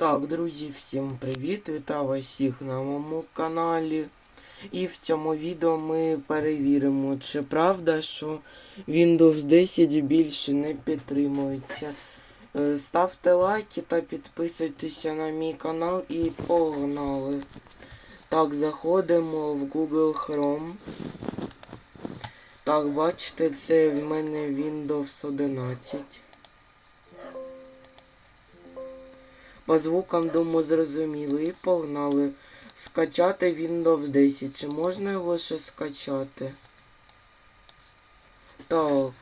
Так, друзі, всім привіт! Вітаю вас всіх на моєму каналі. І в цьому відео ми перевіримо, чи правда, що Windows 10 більше не підтримується. Е, Ставте лайки та підписуйтеся на мій канал і погнали. Так, заходимо в Google Chrome. Так, бачите, це в мене Windows 11. По звукам думаю зрозуміло і погнали. Скачати Windows 10. Чи можна його ще скачати? Так.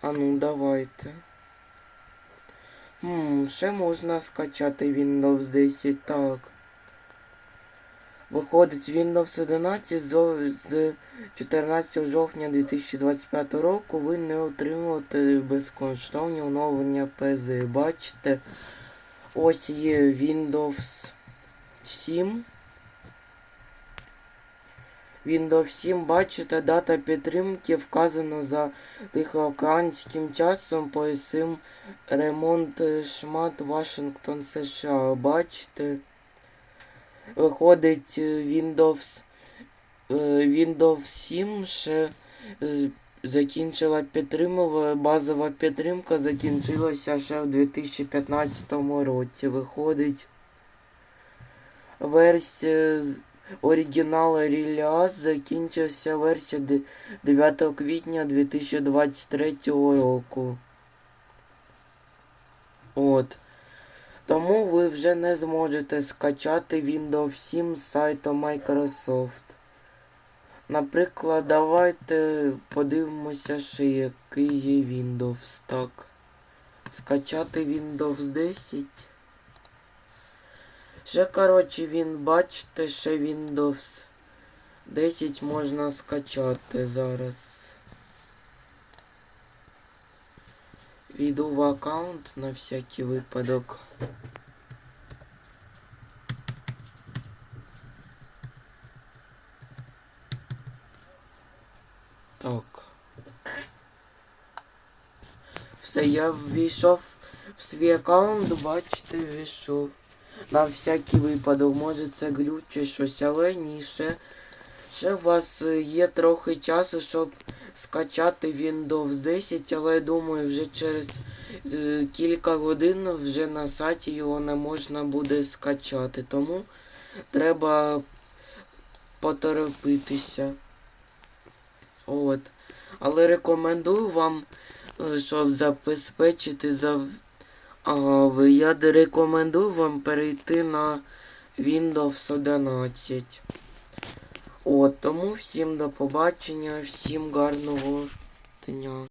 А ну давайте. Хм, ще можна скачати Windows 10. Так. Виходить Windows 11 з 14 жовтня 2025 року ви не отримуєте безкоштовні оновлення ПЗ. Бачите? Ось є Windows 7. Windows 7, бачите, дата підтримки вказано за тихоокеанським часом поясим ремонт шмат Вашингтон США. Бачите? Виходить Windows, е, Windows 7 ще закінчила підтримувати, базова підтримка закінчилася ще в 2015 році. Виходить версія оригінал Реліаз закінчився версія 9 квітня 2023 року. От. Тому ви вже не зможете скачати Windows 7 з сайту Microsoft. Наприклад, давайте подивимося ще який є Windows. Так. Скачати Windows 10. Ще, коротше, він, бачите, ще Windows 10 можна скачати зараз. Війду в аккаунт на всякий випадок. Так. Все, я ввійшов в свій аккаунт, бачите, ввійшов. На всякий випадок, може це глюч чи щось, але ні, ще, ще у вас є трохи часу, щоб скачати Windows 10, але я думаю, вже через е, кілька годин вже на сайті його не можна буде скачати. Тому треба поторопитися. От. Але рекомендую вам, е, щоб забезпечити за. Ага, я рекомендую вам перейти на Windows 11. От, тому всім до побачення, всім гарного дня.